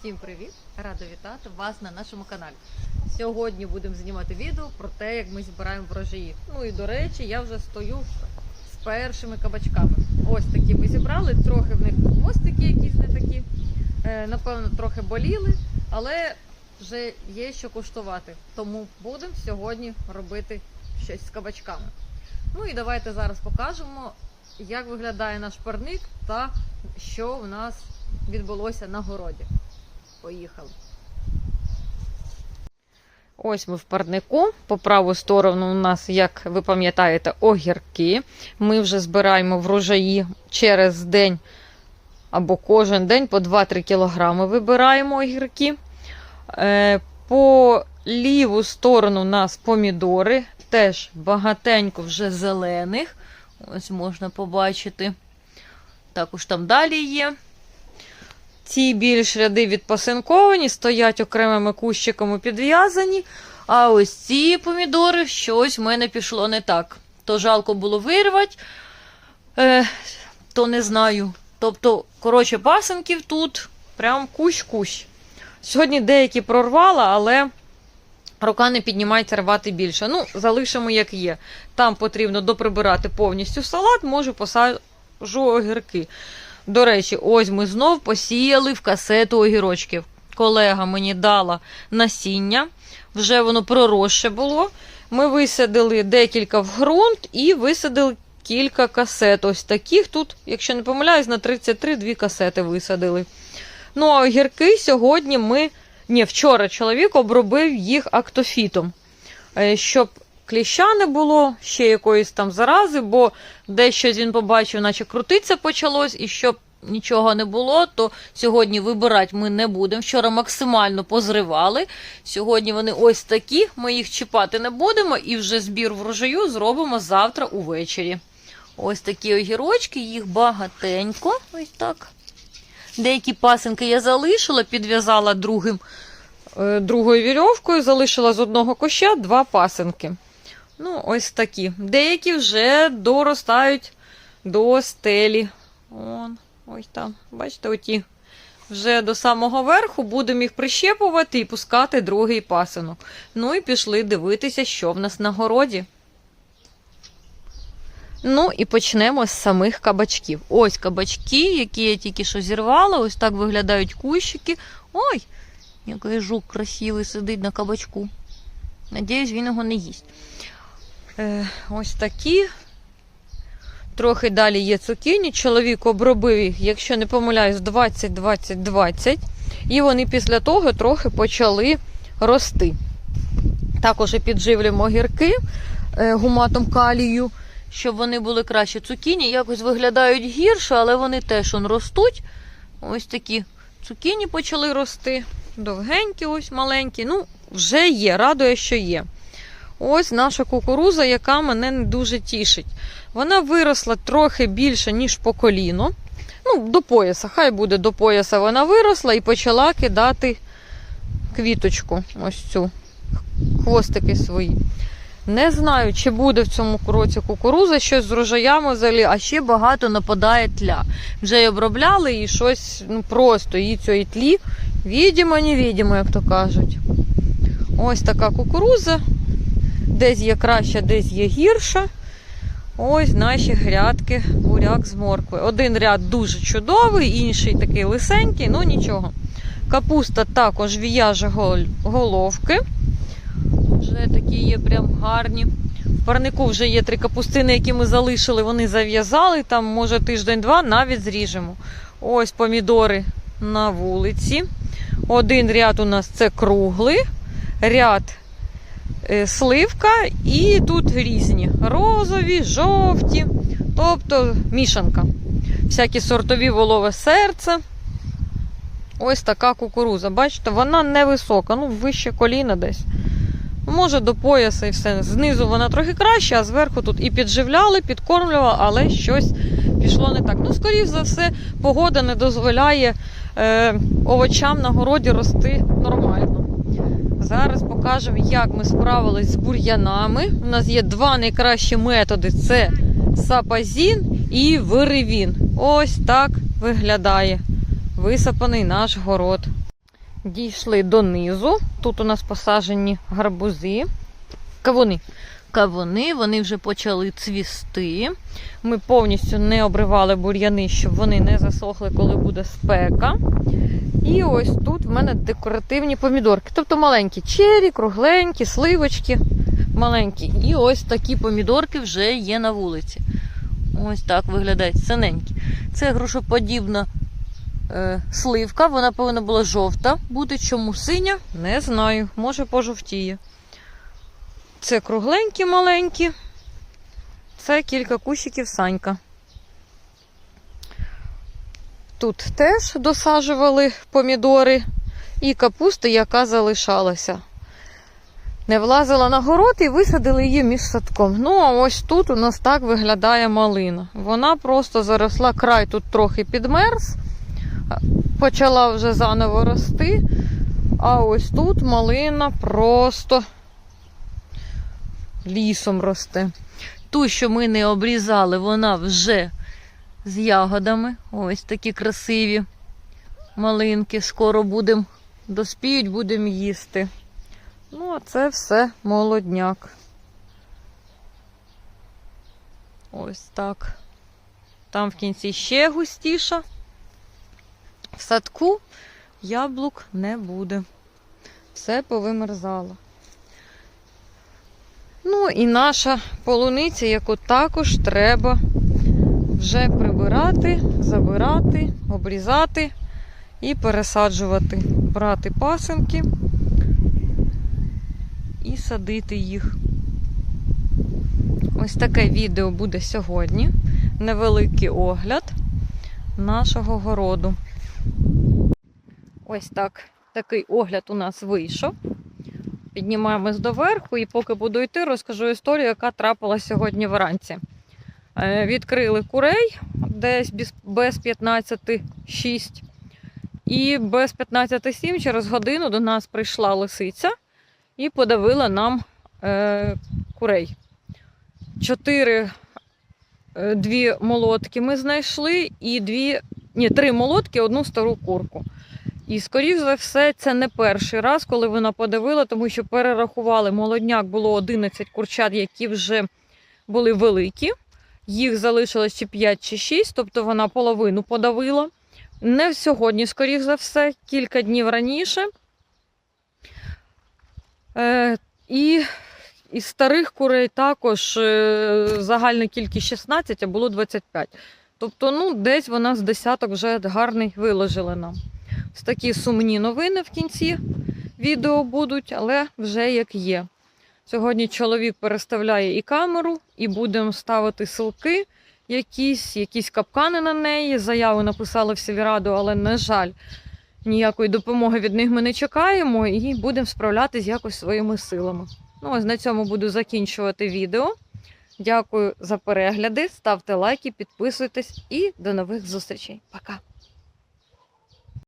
Всім привіт! Рада вітати вас на нашому каналі. Сьогодні будемо знімати відео про те, як ми збираємо врожаї. Ну і до речі, я вже стою з першими кабачками. Ось такі ми зібрали, трохи в них хвостики якісь не такі. Е, Напевно, трохи боліли, але вже є що куштувати. Тому будемо сьогодні робити щось з кабачками. Ну і давайте зараз покажемо, як виглядає наш парник та що в нас відбулося на городі. Поїхали. Ось ми в парнику. По праву сторону у нас, як ви пам'ятаєте, огірки. Ми вже збираємо врожаї через день або кожен день по 2-3 кілограми вибираємо огірки. Е, По ліву сторону у нас помідори, теж багатенько вже зелених. Ось можна побачити. Також там далі є. Ці більш ряди відпасинковані, стоять окремими кущиками підв'язані. А ось ці помідори щось в мене пішло не так. То жалко було вирвати, е, то не знаю. Тобто, коротше, пасинків тут прям кущ-кущ. Сьогодні деякі прорвала, але рука не піднімається рвати більше. Ну, залишимо як є. Там потрібно доприбирати повністю салат, може посаджу огірки. До речі, ось ми знов посіяли в касету огірочків. Колега мені дала насіння, вже воно проросше було. Ми висадили декілька в ґрунт і висадили кілька касет. Ось таких тут, якщо не помиляюсь, на 33 дві касети висадили. Ну, а огірки сьогодні ми. Ні, вчора чоловік обробив їх актофітом, е, щоб кліща не було, ще якоїсь там зарази, бо дещо він побачив, наче крутиться почалось, і щоб нічого не було, то сьогодні вибирати ми не будемо. Вчора максимально позривали. Сьогодні вони ось такі, ми їх чіпати не будемо, і вже збір врожаю зробимо завтра увечері. Ось такі огірочки, їх багатенько. Ось так. Деякі пасинки я залишила, підв'язала другим, е, другою вірьовкою, залишила з одного коща два пасинки. Ну, ось такі. Деякі вже доростають до стелі. Вон, ось там. Бачите, оті. Вже до самого верху будемо їх прищепувати і пускати другий пасинок. Ну і пішли дивитися, що в нас на городі. Ну і почнемо з самих кабачків. Ось кабачки, які я тільки що зірвала. Ось так виглядають кущики. Ой, який жук красивий сидить на кабачку. Надіюсь, він його не їсть. Е, ось такі. Трохи далі є цукіні. Чоловік обробив їх, якщо не помиляюсь, 20-20-20. І вони після того трохи почали рости. Також і підживлюємо огірки е, гуматом калію, щоб вони були краще. Цукіні якось виглядають гірше, але вони теж он, ростуть. Ось такі цукіні почали рости. Довгенькі, ось маленькі. Ну, вже є, радує, що є. Ось наша кукуруза, яка мене не дуже тішить. Вона виросла трохи більше, ніж по коліно. Ну, до пояса. Хай буде до пояса вона виросла і почала кидати квіточку. Ось цю. Хвостики свої. Не знаю, чи буде в цьому році кукуруза, щось з рожаями взагалі, а ще багато нападає тля. Вже й обробляли і щось ну, просто її цієї тлі. Відімо, невідімо, як то кажуть. Ось така кукуруза. Десь є краща, десь є гірша. Ось наші грядки буряк з моркви. Один ряд дуже чудовий, інший такий лисенький, ну нічого. Капуста також в'яже головки. Вже такі є прям гарні. В парнику вже є три капустини, які ми залишили, вони зав'язали. Там, може, тиждень-два навіть зріжемо. Ось помідори на вулиці. Один ряд у нас це круглий, ряд сливка, і тут різні розові, жовті, тобто мішанка. Всякі сортові волове серце. Ось така кукуруза. Бачите, вона невисока, ну вище коліна десь. Може до пояса і все. Знизу вона трохи краще, а зверху тут і підживляли, підкормлювали, але щось пішло не так. Ну, скоріш за все, погода не дозволяє е, овочам на городі рости нормально. Зараз покажемо, як ми справились з бур'янами. У нас є два найкращі методи: це сапазін і виревін. Ось так виглядає висапаний наш город. дійшли донизу. Тут у нас посаджені гарбузи. Кавуни. Кавуни, вони вже почали цвісти. Ми повністю не обривали бур'яни, щоб вони не засохли, коли буде спека. І ось тут в мене декоративні помідорки. Тобто маленькі чері, кругленькі, сливочки маленькі. І ось такі помідорки вже є на вулиці. Ось так виглядають синенькі. Це грушоподібна е, сливка, вона повинна була жовта бути. Чому синя? Не знаю. Може пожовтіє. Це кругленькі маленькі. Це кілька кущиків санька. Тут теж досаджували помідори і капуста, яка залишалася. Не влазила на город і висадили її між садком. Ну, а ось тут у нас так виглядає малина. Вона просто заросла, край тут трохи підмерз, почала вже заново рости. А ось тут малина просто лісом росте. Ту, що ми не обрізали, вона вже з ягодами. Ось такі красиві малинки. Скоро будемо доспіють, будемо їсти. Ну, а це все молодняк. Ось так. Там в кінці ще густіша. В садку яблук не буде. Все повимерзало. Ну і наша полуниця, яку також треба вже прибирати, забирати, обрізати і пересаджувати, брати пасинки і садити їх. Ось таке відео буде сьогодні. Невеликий огляд нашого городу. Ось так, такий огляд у нас вийшов. Піднімаємось доверху і поки буду йти, розкажу історію, яка трапилася сьогодні вранці. Е, Відкрили курей десь без- без 15.6. І без 15.7 через годину до нас прийшла лисиця і подавила нам е, курей. Чотири е, дві молотки ми знайшли, і дві, ні, три молотки, одну стару курку. І, скоріш за все, це не перший раз, коли вона подавила, тому що перерахували молодняк було 11 курчат, які вже були великі. Їх залишилось чи 5 чи 6, тобто вона половину подавила. Не сьогодні, скоріш за все, кілька днів раніше. Е, і із старих курей також е, загальна кількість 16, а було 25. Тобто, ну, десь вона з десяток вже гарний виложила нам. Ось такі сумні новини в кінці відео будуть, але вже як є. Сьогодні чоловік переставляє і камеру, і будемо ставити силки, якісь, якісь капкани на неї. Заяву написали в Сільраду, але, на жаль, ніякої допомоги від них ми не чекаємо і будемо справлятись якось своїми силами. Ну, ось на цьому буду закінчувати відео. Дякую за перегляди, ставте лайки, підписуйтесь і до нових зустрічей. Пока!